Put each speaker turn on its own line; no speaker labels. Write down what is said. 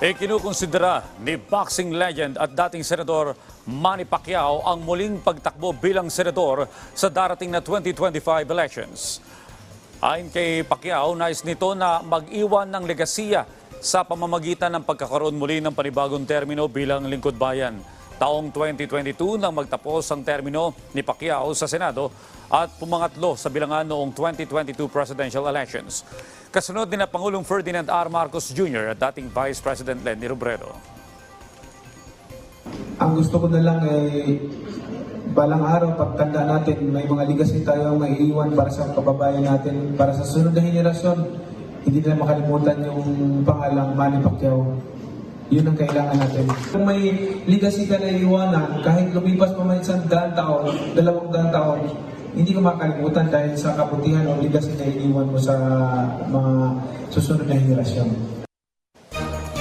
Ikinukonsidera ni boxing legend at dating senador Manny Pacquiao ang muling pagtakbo bilang senador sa darating na 2025 elections. Ayon kay Pacquiao, nais nito na mag-iwan ng legasiya sa pamamagitan ng pagkakaroon muli ng panibagong termino bilang lingkod bayan. Taong 2022 nang magtapos ang termino ni Pacquiao sa Senado at pumangatlo sa bilangan noong 2022 presidential elections. Kasunod ni na Pangulong Ferdinand R. Marcos Jr. at dating Vice President Lenny Robredo.
Ang gusto ko na lang ay balang araw pagtanda natin, may mga legacy tayo maiiwan para sa kababayan natin, para sa sunod na henerasyon. Hindi nila makalimutan yung pangalang Manny Pacquiao. Yun ang kailangan natin. Kung may legacy ka na iiwanan, kahit lumipas pa man isang daan taon, dalawang daan taon, hindi ko makalimutan dahil sa kabutihan o legacy na iniwan mo sa mga susunod na henerasyon.